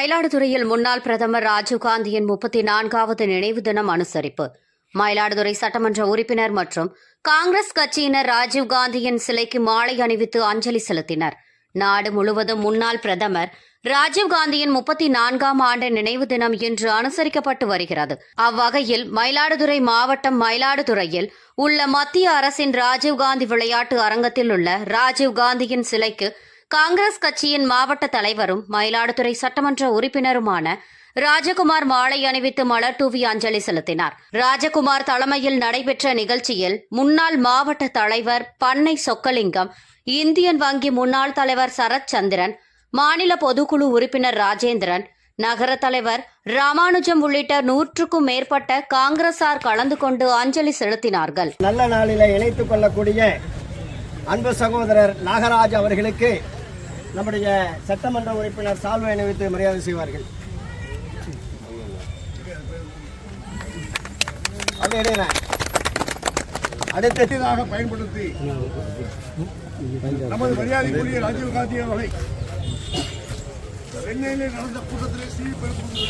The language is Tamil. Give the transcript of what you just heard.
மயிலாடுதுறையில் முன்னாள் பிரதமர் ராஜீவ்காந்தியின் முப்பத்தி நான்காவது நினைவு தினம் அனுசரிப்பு. மயிலாடுதுறை சட்டமன்ற உறுப்பினர் மற்றும் காங்கிரஸ் கட்சியினர் ராஜீவ்காந்தியின் சிலைக்கு மாலை அணிவித்து அஞ்சலி செலுத்தினர். நாடு முழுவதும் முன்னாள் பிரதமர் ராஜீவ்காந்தியின் முப்பத்தி நான்காம் ஆண்டு நினைவு தினம் இன்று அனுசரிக்கப்பட்டு வருகிறது. அவ்வகையில் மயிலாடுதுறை மாவட்டம் மயிலாடுதுறையில் உள்ள மத்திய அரசின் ராஜீவ்காந்தி விளையாட்டு அரங்கத்தில் உள்ள ராஜீவ்காந்தியின் சிலைக்கு காங்கிரஸ் கட்சியின் மாவட்ட தலைவரும் மயிலாடுதுறை சட்டமன்ற உறுப்பினருமான ராஜகுமார் மாலை அணிவித்து மலர் தூவி அஞ்சலி செலுத்தினார். ராஜகுமார் தலைமையில் நடைபெற்ற நிகழ்ச்சியில் முன்னாள் மாவட்ட தலைவர் பண்ணை சொக்கலிங்கம் இந்தியன் வங்கி முன்னாள் தலைவர் சரத் சந்திரன் மாநில பொதுக்குழு உறுப்பினர் ராஜேந்திரன் நகர தலைவர் ராமானுஜம் உள்ளிட்ட நூற்றுக்கும் மேற்பட்ட காங்கிரசார் கலந்து கொண்டு அஞ்சலி செலுத்தினார்கள். நல்ல நாளில் இணைத்துக் கொள்ளக்கூடிய அன்பு சகோதரர் நாகராஜ் அவர்களுக்கு நம்முடைய சட்டமன்ற உறுப்பினர் சால்வை அணிவித்து மரியாதை செய்வார்கள். அடுத்ததாக பயன்படுத்தி நமது மரியாதைக்குரிய ராஜீவ் காந்தி அவர்களை சென்னையில் நடந்த கூட்டத்தில் சீர் பெருக்கும்